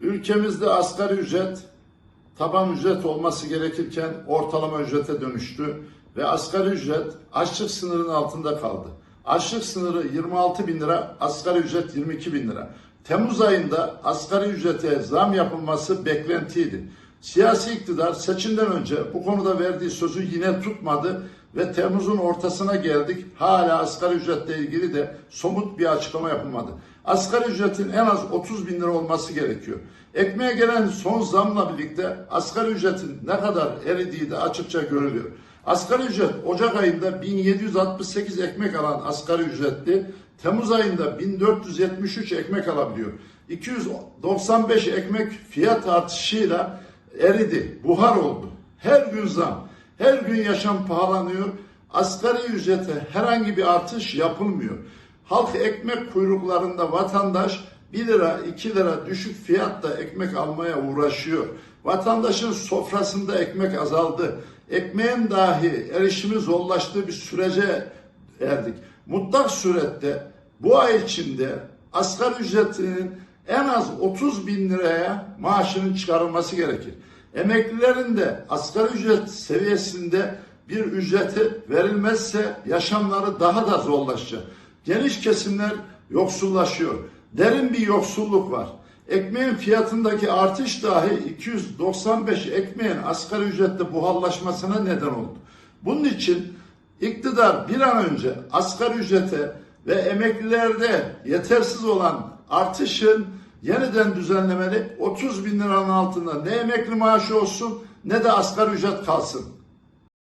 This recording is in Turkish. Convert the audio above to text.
Ülkemizde asgari ücret taban ücret olması gerekirken ortalama ücrete dönüştü ve asgari ücret açlık sınırının altında kaldı. Açlık sınırı 26 bin lira, asgari ücret 22 bin lira. Temmuz ayında asgari ücrete zam yapılması beklentiydi. Siyasi iktidar seçimden önce bu konuda verdiği sözü yine tutmadı ve Temmuz'un ortasına geldik. Hala asgari ücretle ilgili de somut bir açıklama yapılmadı. Asgari ücretin en az 30 bin lira olması gerekiyor. Ekmeğe gelen son zamla birlikte asgari ücretin ne kadar eridiği de açıkça görülüyor. Asgari ücret Ocak ayında 1768 ekmek alan asgari ücretli Temmuz ayında 1473 ekmek alabiliyor. 295 ekmek fiyat artışıyla eridi, buhar oldu. Her gün zam, her gün yaşam pahalanıyor. Asgari ücrete herhangi bir artış yapılmıyor. Halk ekmek kuyruklarında vatandaş 1 lira 2 lira düşük fiyatla ekmek almaya uğraşıyor. Vatandaşın sofrasında ekmek azaldı. Ekmeğin dahi erişimi zorlaştığı bir sürece erdik. Mutlak surette bu ay içinde asgari ücretinin en az 30 bin liraya maaşının çıkarılması gerekir. Emeklilerin de asgari ücret seviyesinde bir ücreti verilmezse yaşamları daha da zorlaşacak. Geniş kesimler yoksullaşıyor. Derin bir yoksulluk var. Ekmeğin fiyatındaki artış dahi 295 ekmeğin asgari ücrette buharlaşmasına neden oldu. Bunun için iktidar bir an önce asgari ücrete ve emeklilerde yetersiz olan artışın yeniden düzenlemeli 30 bin liranın altında ne emekli maaşı olsun ne de asgari ücret kalsın.